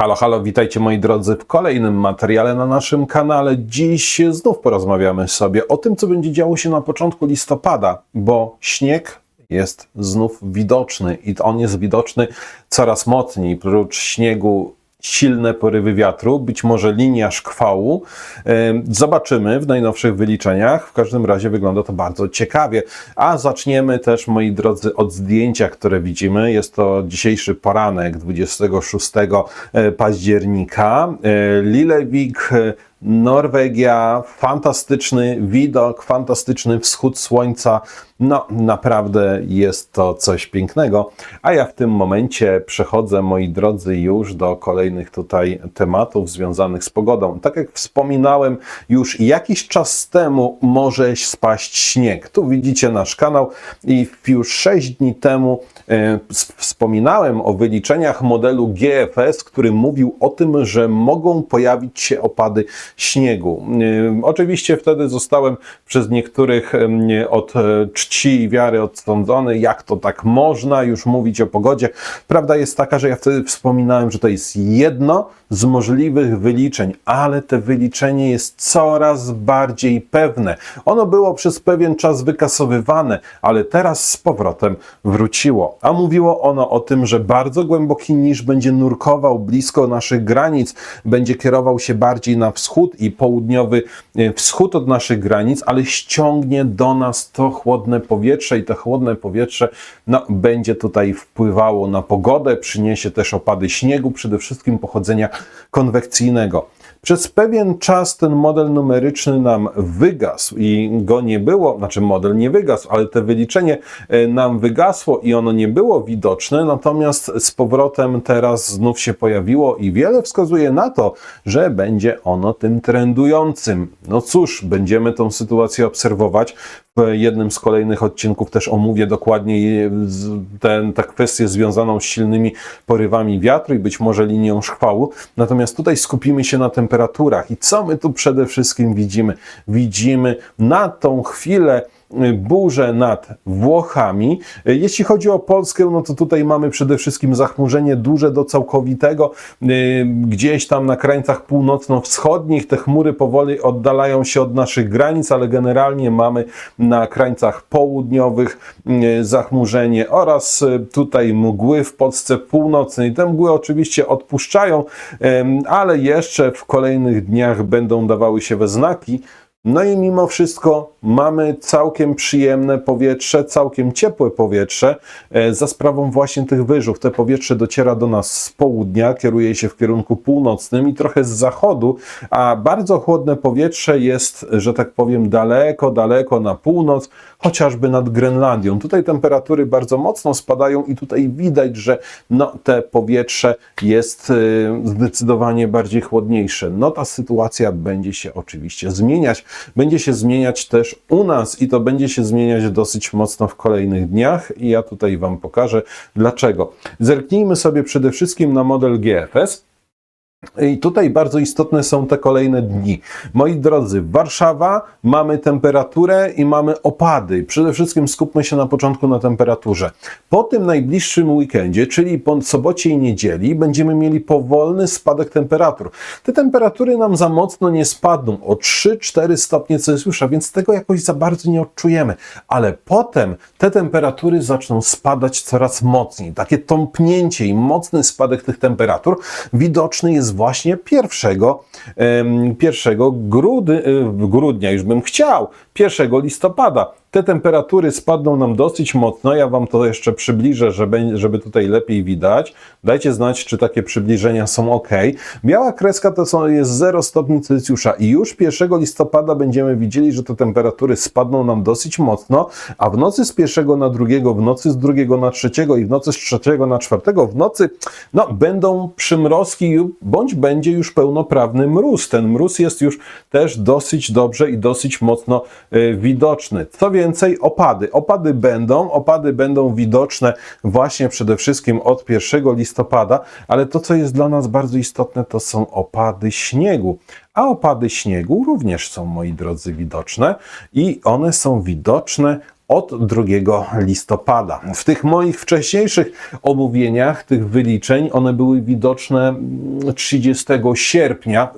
Halo, halo, witajcie moi drodzy w kolejnym materiale na naszym kanale. Dziś znów porozmawiamy sobie o tym, co będzie działo się na początku listopada, bo śnieg jest znów widoczny i on jest widoczny coraz mocniej. Prócz śniegu silne porywy wiatru, być może linia szkwału. Zobaczymy w najnowszych wyliczeniach. W każdym razie wygląda to bardzo ciekawie. A zaczniemy też, moi drodzy, od zdjęcia, które widzimy. Jest to dzisiejszy poranek 26 października. E, Lillevik, e, Norwegia, fantastyczny widok, fantastyczny wschód słońca. No, naprawdę jest to coś pięknego. A ja w tym momencie przechodzę, moi drodzy, już do kolejnych tutaj tematów związanych z pogodą. Tak jak wspominałem, już jakiś czas temu może spaść śnieg. Tu widzicie nasz kanał i już 6 dni temu wspominałem o wyliczeniach modelu GFS, który mówił o tym, że mogą pojawić się opady śniegu. E, Oczywiście wtedy zostałem przez niektórych em, od e, czci i wiary odsądzony, jak to tak można już mówić o pogodzie. Prawda jest taka, że ja wtedy wspominałem, że to jest jedno z możliwych wyliczeń, ale te wyliczenie jest coraz bardziej pewne. Ono było przez pewien czas wykasowywane, ale teraz z powrotem wróciło. A mówiło ono o tym, że bardzo głęboki niż będzie nurkował blisko naszych granic, będzie kierował się bardziej na wschód i południowy e, wschód od naszych granic, ale ściągnie do nas to chłodne powietrze i to chłodne powietrze no, będzie tutaj wpływało na pogodę, przyniesie też opady śniegu, przede wszystkim pochodzenia konwekcyjnego. Przez pewien czas ten model numeryczny nam wygasł i go nie było, znaczy model nie wygasł, ale te wyliczenie e, nam wygasło i ono nie było widoczne, natomiast z powrotem teraz znów się pojawiło i wiele wskazuje na to, że będzie ono tym trendującym. No cóż, będziemy tą sytuację obserwować. W jednym z kolejnych odcinków też omówię dokładniej tę kwestię związaną z silnymi porywami wiatru i być może linią szkwału. Natomiast tutaj skupimy się na temperaturach. I co my tu przede wszystkim widzimy? Widzimy na tą chwilę burzę nad Włochami. Jeśli chodzi o Polskę, no to tutaj mamy przede wszystkim zachmurzenie duże do całkowitego. Y, Gdzieś tam na krańcach północno-wschodnich te chmury powoli oddalają się od naszych granic, ale generalnie mamy na krańcach południowych y, zachmurzenie oraz y, tutaj mgły w Polsce północnej. Te mgły oczywiście odpuszczają, ale jeszcze w kolejnych dniach będą dawały się we znaki. No i mimo wszystko mamy całkiem przyjemne powietrze, całkiem ciepłe powietrze e, za sprawą właśnie tych wyżów. Te powietrze dociera do nas z południa, kieruje się w kierunku północnym i trochę z zachodu, a bardzo chłodne powietrze jest, że tak powiem, daleko, daleko na północ, chociażby nad Grenlandią. Tutaj temperatury bardzo mocno spadają i tutaj widać, że no, te powietrze jest e, zdecydowanie bardziej chłodniejsze. No ta sytuacja będzie się oczywiście zmieniać. Będzie się zmieniać też u nas i to będzie się zmieniać dosyć mocno w kolejnych dniach i ja tutaj Wam pokażę dlaczego. Zerknijmy sobie przede wszystkim na model GFS. I tutaj bardzo istotne są te kolejne dni. Moi drodzy, Warszawa, mamy temperaturę i mamy opady. Przede wszystkim skupmy się na początku na temperaturze. Po tym najbliższym weekendzie, czyli po sobocie i niedzieli, będziemy mieli powolny spadek temperatur. Te temperatury nam za mocno nie spadną o 3-4 stopnie Celsjusza, więc tego jakoś za bardzo nie odczujemy. Ale potem te temperatury zaczną spadać coraz mocniej. Takie tąpnięcie i mocny spadek tych temperatur widoczny jest właśnie pierwszego, em, pierwszego grudy, y, grudnia, już bym chciał, 1 listopada. Te temperatury spadną nam dosyć mocno. Ja Wam to jeszcze przybliżę, żeby, żeby tutaj lepiej widać. Dajcie znać, czy takie przybliżenia są ok. Biała kreska to są, jest 0 stopni Celsjusza i już 1 listopada będziemy widzieli, że te temperatury spadną nam dosyć mocno, a w nocy z 1 na 2, w nocy z 2 na 3 i w nocy z 3 na 4 w nocy no, będą przymrozki bądź będzie już pełnoprawny mróz. Ten mróz jest już też dosyć dobrze i dosyć mocno widoczny. Co więcej, opady. Opady będą, opady będą widoczne właśnie przede wszystkim od 1 listopada, ale to, co jest dla nas bardzo istotne, to są opady śniegu. A opady śniegu również są, moi drodzy, widoczne i one są widoczne od 2 listopada. W tych moich wcześniejszych omówieniach, tych wyliczeń, one były widoczne mm, 30 sierpnia,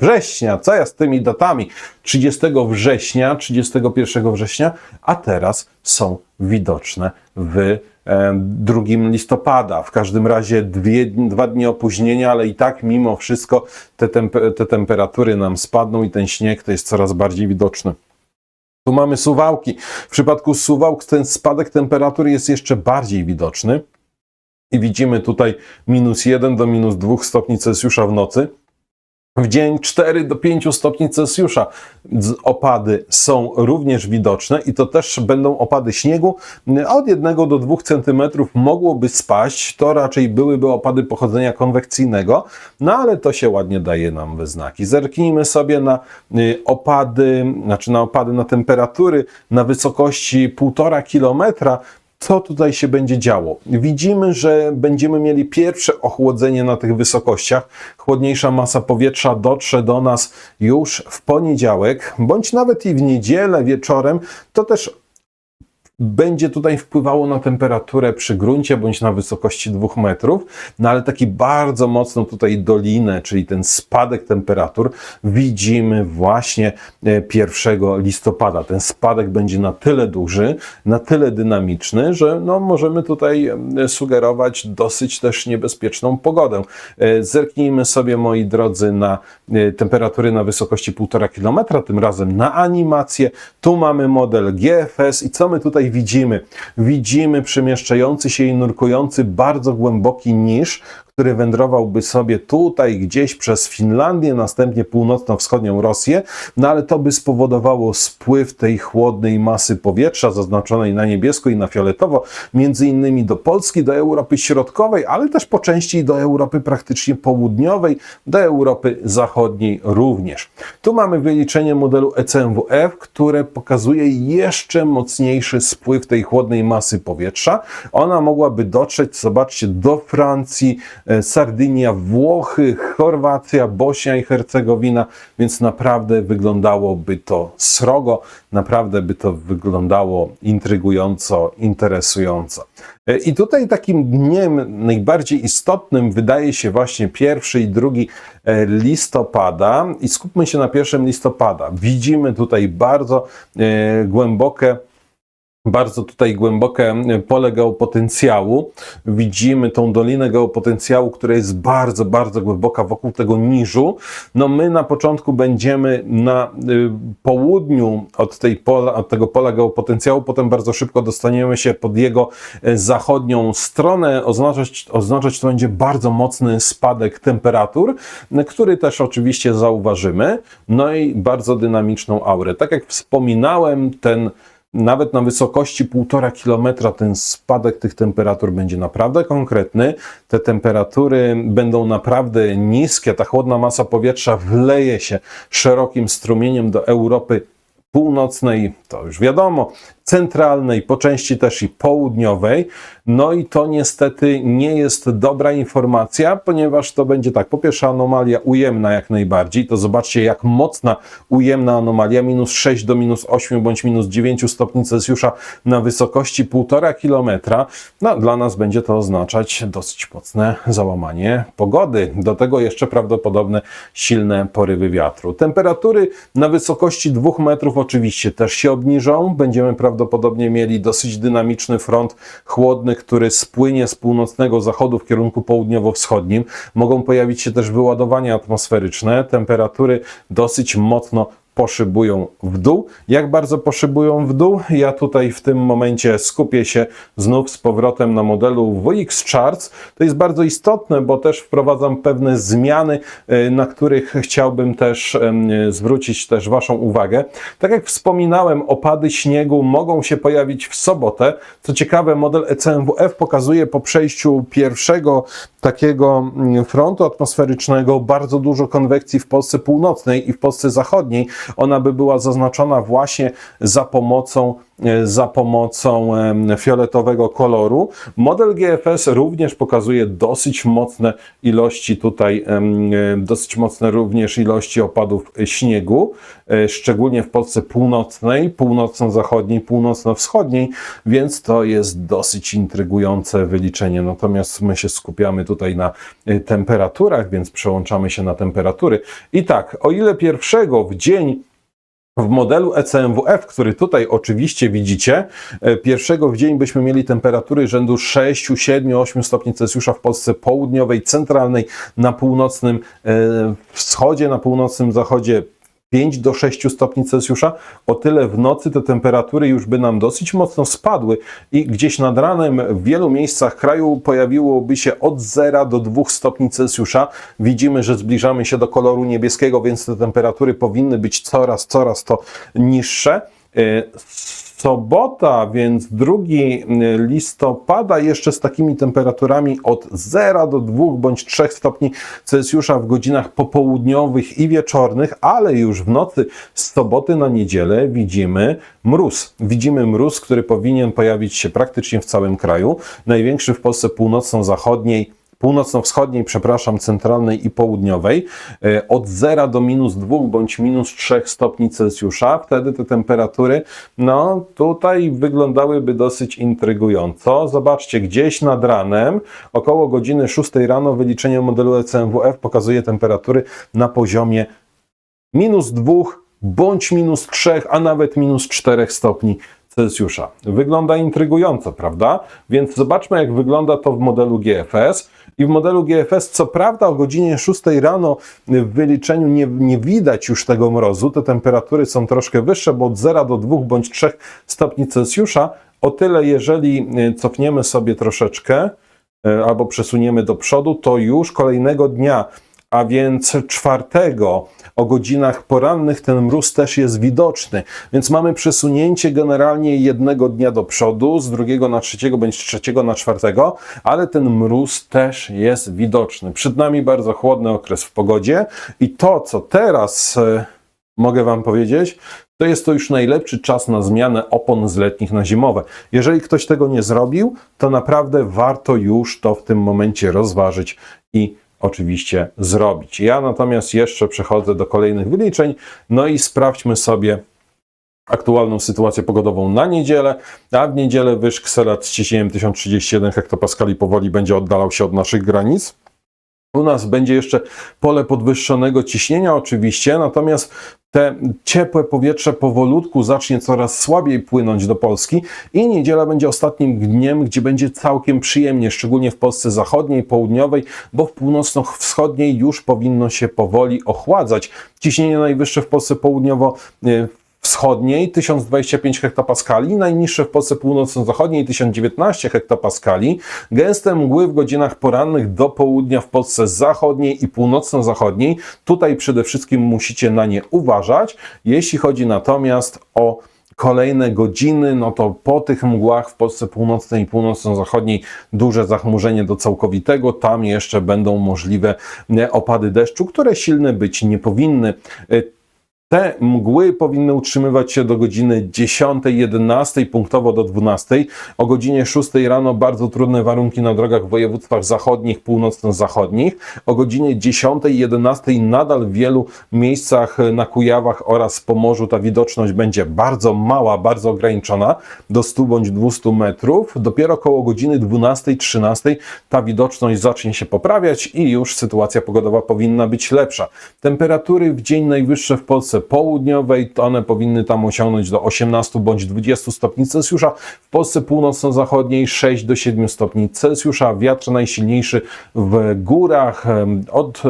września, co ja z tymi datami? 30 września, 31 września, a teraz są widoczne w e, 2 listopada. W każdym razie dwie, dwa dni opóźnienia, ale i tak mimo wszystko te, te temperatury nam spadną i ten śnieg to jest coraz bardziej widoczny. Tu mamy suwałki. W przypadku suwałk ten spadek temperatury jest jeszcze bardziej widoczny. I widzimy tutaj minus 1 do minus 2 stopni Celsjusza w nocy. W dzień 4 do 5 stopni Celsjusza opady są również widoczne i to też będą opady śniegu. Od 1 do 2 cm mogłoby spaść. To raczej byłyby opady pochodzenia konwekcyjnego, no ale to się ładnie daje nam we znaki. Zerknijmy sobie na y, opady, znaczy na opady, na temperatury na wysokości 1,5 kilometra co tutaj się będzie działo? Widzimy, że będziemy mieli pierwsze ochłodzenie na tych wysokościach. Chłodniejsza masa powietrza dotrze do nas już w poniedziałek, bądź nawet i w niedzielę wieczorem. To też będzie tutaj wpływało na temperaturę przy gruncie bądź na wysokości 2 metrów, no ale taki bardzo mocno tutaj dolinę, czyli ten spadek temperatur widzimy właśnie e, 1 listopada. Ten spadek będzie na tyle duży, na tyle dynamiczny, że no, możemy tutaj e, sugerować dosyć też niebezpieczną pogodę. E, Zerknijmy sobie, moi drodzy, na e, temperatury na wysokości 1,5 km, tym razem na animację. Tu mamy model GFS i co my tutaj widzimy? Widzimy przemieszczający się i nurkujący bardzo głęboki niż, który wędrowałby sobie tutaj gdzieś przez Finlandię, następnie północno-wschodnią Rosję, no ale to by spowodowało spływ tej chłodnej masy powietrza zaznaczonej na niebiesko i na fioletowo, między innymi do Polski, do Europy Środkowej, ale też po części do Europy praktycznie południowej, do Europy Zachodniej również. Tu mamy wyliczenie modelu ECMWF, które pokazuje jeszcze mocniejszy spływ tej chłodnej masy powietrza. Ona mogłaby dotrzeć, zobaczcie, do Francji, Sardynia, Włochy, Chorwacja, Bośnia i Hercegowina, więc naprawdę wyglądałoby to srogo, naprawdę by to wyglądało intrygująco, interesująco. E, I tutaj takim dniem najbardziej istotnym wydaje się właśnie pierwszy i drugi e, listopada i skupmy się na pierwszym listopada. Widzimy tutaj bardzo e, głębokie bardzo tutaj głębokie pole geopotencjału. Widzimy tą dolinę geopotencjału, która jest bardzo, bardzo głęboka wokół tego niżu. No my na początku będziemy na y, południu od, tej pola, od tego pola geopotencjału, potem bardzo szybko dostaniemy się pod jego y, zachodnią stronę. Oznaczać, oznaczać to będzie bardzo mocny spadek temperatur, który też oczywiście zauważymy. No i bardzo dynamiczną aurę. Tak jak wspominałem, ten nawet na wysokości 1,5 km ten spadek tych temperatur będzie naprawdę konkretny. Te temperatury będą naprawdę niskie. Ta chłodna masa powietrza wleje się szerokim strumieniem do Europy północnej, to już wiadomo, centralnej, po części też i południowej. No i to niestety nie jest dobra informacja, ponieważ to będzie tak, po pierwsze anomalia ujemna jak najbardziej, to zobaczcie jak mocna ujemna anomalia, minus 6 do minus 8 bądź minus 9 stopni Celsjusza na wysokości 1,5 kilometra. No, dla nas będzie to oznaczać dosyć mocne załamanie pogody. Do tego jeszcze prawdopodobne silne porywy wiatru. Temperatury na wysokości 2 metrów oczywiście też się obniżą. Będziemy prawdopodobnie mieli dosyć dynamiczny front chłodny, który spłynie z północnego zachodu w kierunku południowo-wschodnim. Mogą pojawić się też wyładowania atmosferyczne. Temperatury dosyć mocno poszybują w dół. Jak bardzo poszybują w dół? Ja tutaj w tym momencie skupię się znów z powrotem na modelu VX Charts. To jest bardzo istotne, bo też wprowadzam pewne zmiany, y, na których chciałbym też zwrócić też Waszą uwagę. Tak jak wspominałem, opady śniegu mogą się pojawić w sobotę. Co ciekawe, model ECMWF pokazuje po przejściu pierwszego takiego mm, frontu atmosferycznego bardzo dużo konwekcji w Polsce północnej i w Polsce zachodniej. Ona by była zaznaczona właśnie za pomocą za pomocą fioletowego koloru. Model GFS również pokazuje dosyć mocne ilości tutaj, e, dosyć mocne również ilości opadów śniegu, e, szczególnie w Polsce północnej, północno-zachodniej, północno-wschodniej, więc to jest dosyć intrygujące wyliczenie. Natomiast my się skupiamy tutaj na e, temperaturach, więc przełączamy się na temperatury. I tak, o ile pierwszego w dzień w modelu ECMWF, który tutaj oczywiście widzicie, e, pierwszego w dzień byśmy mieli temperatury rzędu 6, 7, 8 stopni Celsjusza w Polsce południowej, centralnej, na północnym e, wschodzie, na północnym zachodzie 5 do 6 stopni Celsjusza. O tyle w nocy te temperatury już by nam dosyć mocno spadły i gdzieś nad ranem w wielu miejscach kraju pojawiłoby się od 0 do 2 stopni Celsjusza. Widzimy, że zbliżamy się do koloru niebieskiego, więc te temperatury powinny być coraz, coraz to niższe. Sobota, więc 2 listopada, jeszcze z takimi temperaturami od 0 do 2 bądź 3 stopni Celsjusza w godzinach popołudniowych i wieczornych, ale już w nocy z soboty na niedzielę widzimy mróz. Widzimy mróz, który powinien pojawić się praktycznie w całym kraju. Największy w Polsce północno-zachodniej północno-wschodniej, przepraszam, centralnej i południowej, e, od 0 do minus 2 bądź minus 3 stopni Celsjusza. Wtedy te temperatury, no tutaj wyglądałyby dosyć intrygująco. Zobaczcie, gdzieś nad ranem, około godziny 6 rano, wyliczenie modelu ECMWF pokazuje temperatury na poziomie minus 2 bądź minus 3, a nawet minus 4 stopni Celsjusza. Wygląda intrygująco, prawda? Więc zobaczmy, jak wygląda to w modelu GFS. I w modelu GFS, co prawda, o godzinie 6 rano w wyliczeniu nie, nie widać już tego mrozu. Te temperatury są troszkę wyższe, bo od 0 do 2 bądź 3 stopni Celsjusza. O tyle, jeżeli y, cofniemy sobie troszeczkę y, albo przesuniemy do przodu, to już kolejnego dnia a więc czwartego o godzinach porannych ten mróz też jest widoczny. Więc mamy przesunięcie generalnie jednego dnia do przodu, z drugiego na trzeciego bądź trzeciego na czwartego, ale ten mróz też jest widoczny. Przed nami bardzo chłodny okres w pogodzie i to, co teraz e, mogę Wam powiedzieć, to jest to już najlepszy czas na zmianę opon z letnich na zimowe. Jeżeli ktoś tego nie zrobił, to naprawdę warto już to w tym momencie rozważyć i oczywiście zrobić. Ja natomiast jeszcze przechodzę do kolejnych wyliczeń, no i sprawdźmy sobie aktualną sytuację pogodową na niedzielę, a w niedzielę wyż Kselat z ciśnieniem 1031 hektopaskali powoli będzie oddalał się od naszych granic. U nas będzie jeszcze pole podwyższonego ciśnienia oczywiście, natomiast te ciepłe powietrze powolutku zacznie coraz słabiej płynąć do Polski i niedziela będzie ostatnim dniem, gdzie będzie całkiem przyjemnie, szczególnie w Polsce zachodniej, południowej, bo w północno-wschodniej już powinno się powoli ochładzać. Ciśnienie najwyższe w Polsce południowo y, wschodniej 1025 hektopaskali, najniższe w Polsce północno-zachodniej 1019 hektopaskali. Gęste mgły w godzinach porannych do południa w Polsce zachodniej i północno-zachodniej. Tutaj przede wszystkim musicie na nie uważać. Jeśli chodzi natomiast o kolejne godziny, no to po tych mgłach w Polsce północnej i północno-zachodniej duże zachmurzenie do całkowitego. Tam jeszcze będą możliwe e, opady deszczu, które silne być nie powinny. Te mgły powinny utrzymywać się do godziny 10, 11, punktowo do 12. O godzinie 6 rano bardzo trudne warunki na drogach w województwach zachodnich, północno-zachodnich. O godzinie 10, 11 nadal w wielu miejscach na Kujawach oraz Pomorzu ta widoczność będzie bardzo mała, bardzo ograniczona, do 100 bądź 200 metrów. Dopiero koło godziny 12, 13 ta widoczność zacznie się poprawiać i już sytuacja pogodowa powinna być lepsza. Temperatury w dzień najwyższe w Polsce południowej, to one powinny tam osiągnąć do 18 bądź 20 stopni Celsjusza. W Polsce północno-zachodniej 6 do 7 stopni Celsjusza. Wiatr najsilniejszy w górach od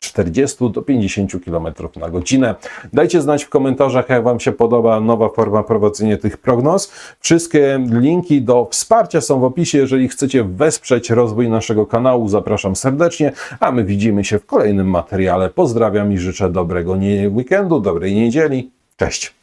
40 do 50 km na godzinę. Dajcie znać w komentarzach, jak Wam się podoba nowa forma prowadzenia tych prognoz. Wszystkie linki do wsparcia są w opisie. Jeżeli chcecie wesprzeć rozwój naszego kanału, zapraszam serdecznie, a my widzimy się w kolejnym materiale. Pozdrawiam i życzę dobrego weekendu, dobrej niedzieli. Cześć!